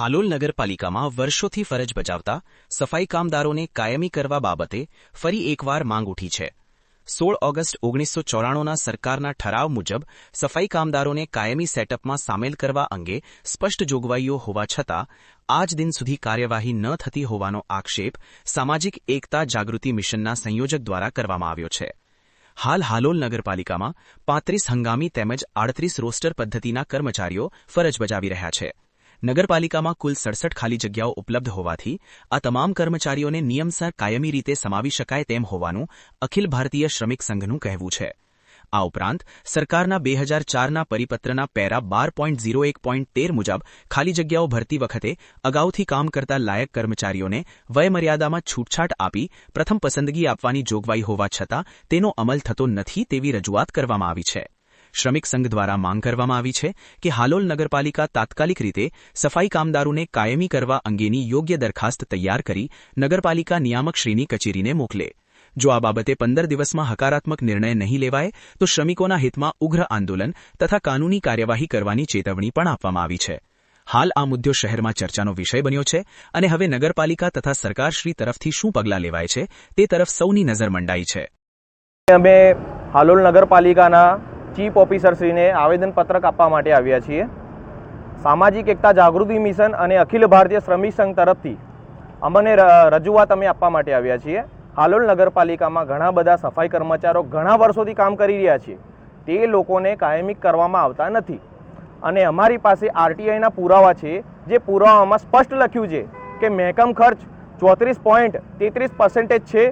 હાલોલ નગરપાલિકામાં વર્ષોથી ફરજ બજાવતા સફાઈ કામદારોને કાયમી કરવા બાબતે ફરી એકવાર માંગ ઉઠી છે. સોળ ઓગસ્ટ ઓગણીસો ચોરાણુંના સરકારના ઠરાવ મુજબ સફાઈ કામદારોને કાયમી સેટઅપમાં સામેલ કરવા અંગે સ્પષ્ટ જોગવાઈઓ હોવા છતાં આજ દિન સુધી કાર્યવાહી ન થતી હોવાનો આક્ષેપ સામાજિક એકતા જાગૃતિ મિશનના સંયોજક દ્વારા કરવામાં આવ્યો છે. હાલ હાલોલ નગરપાલિકામાં પાંત્રીસ હંગામી તેમજ આડત્રીસ રોસ્ટર પદ્ધતિના કર્મચારીઓ ફરજ બજાવી રહ્યા છે. નગરપાલિકામાં કુલ સડસઠ ખાલી જગ્યાઓ ઉપલબ્ધ હોવાથી આ તમામ કર્મચારીઓને નિયમસર કાયમી રીતે સમાવી શકાય તેમ હોવાનું અખિલ ભારતીય શ્રમિક સંઘનું કહેવું છે. આ ઉપરાંત, સરકારના બે હજાર ચારના પરિપત્રના પેરા બાર પોઈન્ટ ઝીરો એક પોઈન્ટ તેર મુજબ ખાલી જગ્યાઓ ભરતી વખતે અગાઉથી કામ કરતા લાયક કર્મચારીઓને વયમર્યાદામાં છૂટછાટ આપી પ્રથમ પસંદગી આપવાની જોગવાઈ હોવા છતાં તેનો અમલ થતો નથી તેવી રજૂઆત કરવામાં આવી છે. શ્રમિક સંઘ દ્વારા માંગ કરવામાં આવી છે કે હાલોલ નગરપાલિકા તાત્કાલિક રીતે સફાઈ કામદારોને કાયમી કરવા અંગેની યોગ્ય દરખાસ્ત તૈયાર કરી નગરપાલિકા નિયામકશ્રીની કચેરીને મોકલે. જો આ બાબતે પંદર દિવસમાં હકારાત્મક નિર્ણય નહીં લેવાય, તો શ્રમિકોના હિતમાં ઉગ્ર આંદોલન તથા કાનૂની કાર્યવાહી કરવાની ચેતવણી પણ આપવામાં આવી છે. હાલ આ મુદ્દો શહેરમાં ચર્ચાનો વિષય બન્યો છે અને હવે નગરપાલિકા તથા સરકારશ્રી તરફથી શું પગલાં લેવાય છે તે તરફ સૌની નજર મંડાઈ છે. અમે હાલોલ નગરપાલિકાના ચીફ ઓફિસરશ્રીને આવેદનપત્રક આપવા માટે આવ્યા છીએ. સામાજિક એકતા જાગૃતિ મિશન અને અખિલ ભારતીય શ્રમિક સંઘ તરફથી અમને રજૂઆત અમે આપવા માટે આવ્યા છીએ. હાલોલ નગરપાલિકામાં ઘણા બધા સફાઈ કર્મચારીઓ ઘણા વર્ષોથી કામ કરી રહ્યા છે. તે લોકોને કાયમી કરવામાં આવતા નથી. અને અમારી પાસે આરટીઆઈના પુરાવા છે, જે પુરાવામાં સ્પષ્ટ લખ્યું છે કે મહેકમ ખર્ચ ચોત્રીસ પોઈન્ટ તેત્રીસ પર્સન્ટેજ છે.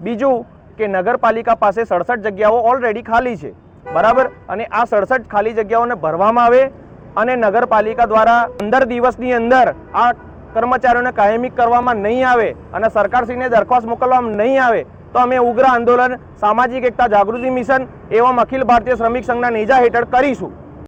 બીજું કે નગરપાલિકા પાસે સડસઠ જગ્યાઓ ઓલરેડી ખાલી છે. બરાબર? અને આ સડસઠ ખાલી જગ્યાઓને ભરવામાં આવે અને નગરપાલિકા દ્વારા પંદર દિવસની અંદર આ કર્મચારીઓને કાયમી કરવામાં નહીં આવે અને સરકારશ્રીને દરખાસ્ત મોકલવામાં નહીં આવે, તો અમે ઉગ્ર આંદોલન, સામાજિક એકતા જાગૃતિ મિશન એવમ અખિલ ભારતીય શ્રમિક સંઘના નેજા હેઠળ કરીશું.